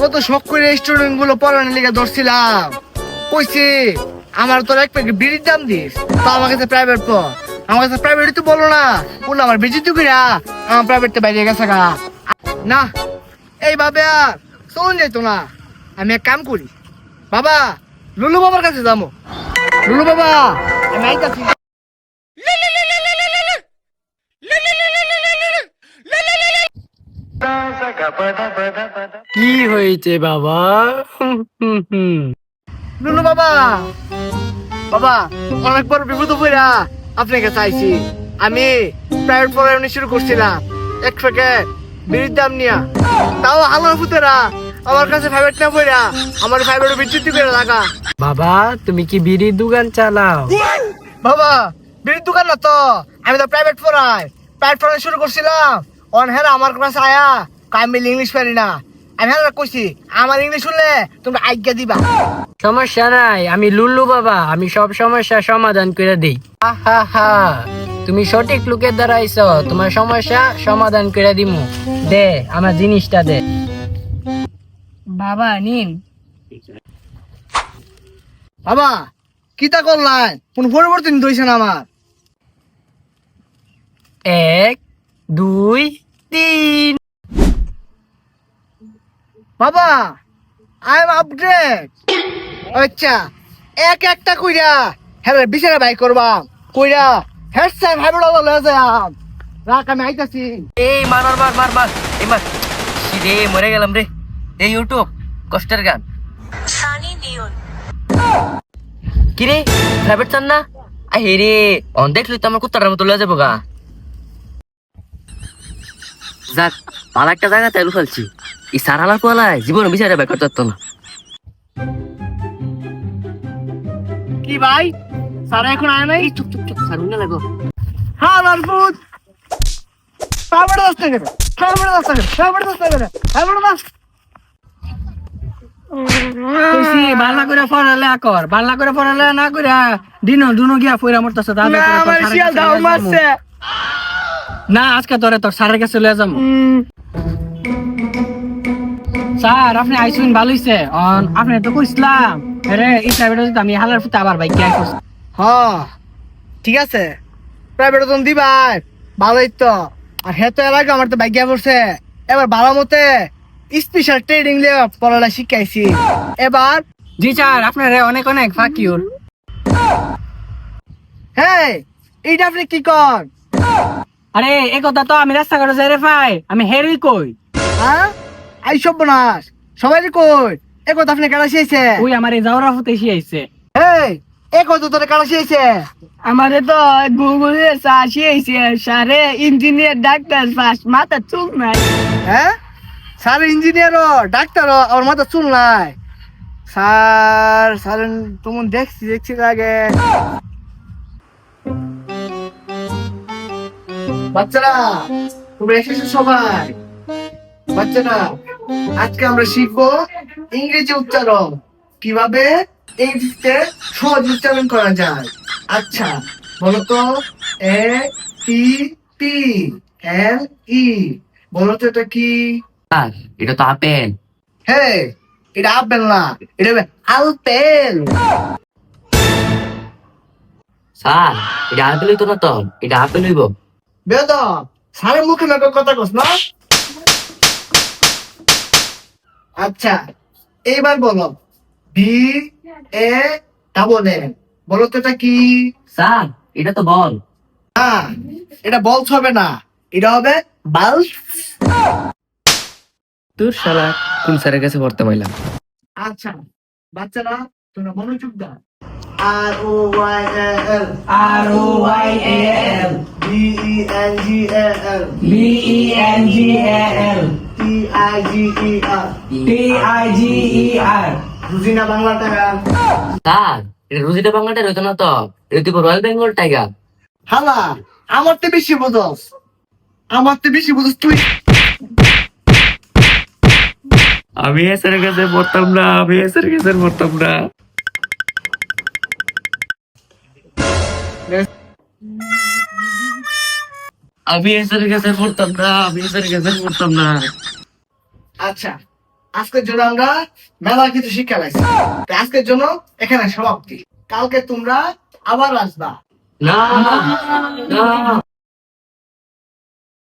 কত শখ করে স্টুডেন্টগুলো পড়ানোর লিগে ধরছিলাম। কইছি, আমার তোর এক প্যাকেট বিড়ির দাম দিস, তো আমার কাছে প্রাইভেট পর। আমার কাছে প্রাইভেট তো বলো না, বলল আমার বেশি তো কইরা আমার প্রাইভেটটা বাইরে গেছে গা। না, এইভাবে আর চলুন যেত না। আমি এক কাম করি, বাবা, লুলু বাবার কাছে যাব। লুলু বাবা, আমি কি হয়েছে বাবা। লুলু বাবা! বাবা অনেক বড় বিপদ পড়া আপনাকে চাইছি। আমি প্রাইভেট পড়াশোনা শুরু করছিলাম। এক প্যাকেট বিড়ির দাম নিয়া। তাও আমার পুতেরা আমার কাছে প্রাইভেট না পড়া আমার প্রাইভেট বিচ্যুতি করে লাগা। বাবা তুমি কি বিড়ির দোকান চালাও? বাবা বিড়ির দোকান না তো। আমি তো প্রাইভেট পড়াই। প্রাইভেট পড়ানো শুরু করছিলাম। অন হ্যাঁ আমার কাছে আয়া আমি ইংলিশ পারি না। আমি হ্যাঁ কইছি আমার ইংলিশ শুনলে তোমরা আজ্ঞা দিবা। সমস্যা নাই আমি লুল্লু বাবা আমি সব সমস্যা সমাধান করে দিই। হা হা তুমি সঠিক লোকের দ্বারা আইছ তোমার সমস্যা সমাধান করে দিমু। দে আমার জিনিসটা দে। বাবা নিন। বাবা কিতা করলাই? কোন পরিবর্তন দইছে না আমার? এক দুই বাবা আই এম আপডেট আচ্ছা এক একটা কইরা হ্যাঁ বিচারে বাই করবা। কইরা হেড সাহেব লয়ে যাম রাখ আমি আইতাছি। এই মার মার মার মার মার। এই মার। রে মরে গেলাম রে। এই ইউটিউব কষ্টের গান। কি রে প্রাইভেট চান না? আই হে রে অন দেখলি তো আমার কুত্তার মতো লয়ে যাব গা। যাক পালা একটা জায়গা তেল ফেলছি। এই সারালা পোয়ালায় জীবনে বিচারে বেকার করতো না। কি ভাই? সারা এখন আয় নাই? চুপ চুপ চুপ সারুন না লাগো হ্যাঁ দস্তে দস্তে দস্তে দস্তে করে পড়ালে কর করে পড়ালে না করে দিনো দুনো গিয়া ফইরা মরতাছ না আমার শিয়াল দাও মারছে। না আজকে তোরে তোর স্যারের কাছে লয়ে যাব। স্যার আপনি আইসুন ভালো হইছে। আপনি তো কইছিলাম আরে এই প্রাইভেট আমি হালার ফুতে আবার বাইক কিয়া করছি হ্যাঁ ঠিক আছে। প্রাইভেট তো দিবাই ভালোই তো। আর হে তো এর আগে আমার তো ভাগ্যা পড়ছে। এবার ভালো মতে স্পেশাল ট্রেডিং লিয়ে পড়াটা শিখাইছি। এবার জি স্যার আপনার অনেক অনেক ফাকিউর হ্যাঁ এইটা আপনি কি কর আরে এই কথা তো আমি রাস্তাঘাটে যাই রে ভাই। আমি হেরই কই? হ্যাঁ? আই সব বনাস সবাই কই? এ কথা আপনি কাটা শিয়েছে ওই আমার এই যাওয়ার ফুতে আইছে এই এ কথা তোরে কাটা শিয়েছে আমারে তো গুগলে চাষি আইছে সারে ইঞ্জিনিয়ার ডাক্তার ফার্স্ট মাথা চুল নাই। হ্যাঁ? স্যার ইঞ্জিনিয়ারও ডাক্তারও আমার মাথা চুল নাই। স্যার স্যার তোমার দেখছি দেখছি আগে। বাচ্চারা তোমরা এসেছ সবাই। বাচ্চারা আজকে আমরা শিখব ইংরেজি উচ্চারণ। কীভাবে? ইংরেজিতে সহজ উচ্চারণ করা যায়। আচ্ছা বলো তো এ টি টি এল ই। বলো তো এটা কি? আর এটা তো আপেল। হে এটা আপেল না এটা আলপেল স্যার এটা আপেল হইতো না তো এটা আপেল হইব। বেদ সারের মুখে মুখে কথা কস না? আচ্ছা এইবার বলো। বি এ ডাবল এ বলো তো এটা কি? স্যার এটা তো বল। না এটা বলস হবে না। এটা হবে বাল্ব তোর শালা কোন স্যারের কাছে পড়তে পাইলাম আচ্ছা বাচ্চারা তোমরা মনোযোগ দাও। R O Y L R O Y A L D E N G L B E N G A L T I G E R T I G E R বুঝি না বাংলা টাকা। স্যার এটা রুজিটা বাংলাটা হইতো না তো? এটা তো রয়্যাল বেঙ্গল টাইগার হালা আমার তো বেশি বুঝস। আমার তো বেশি বুঝস তুই। আমি এসের কাছে পড়তাম না আমি এসের কাছে পড়তাম না। আমি এসের কাছে পড়তাম না আমি এসের কাছে পড়তাম না। আচ্ছা আজকের জন্য আমরা মেলা কিছু শিক্ষা লাগছে আজকের জন্য এখানে সমাপ্তি। কালকে তোমরা আবার আসবা। না না।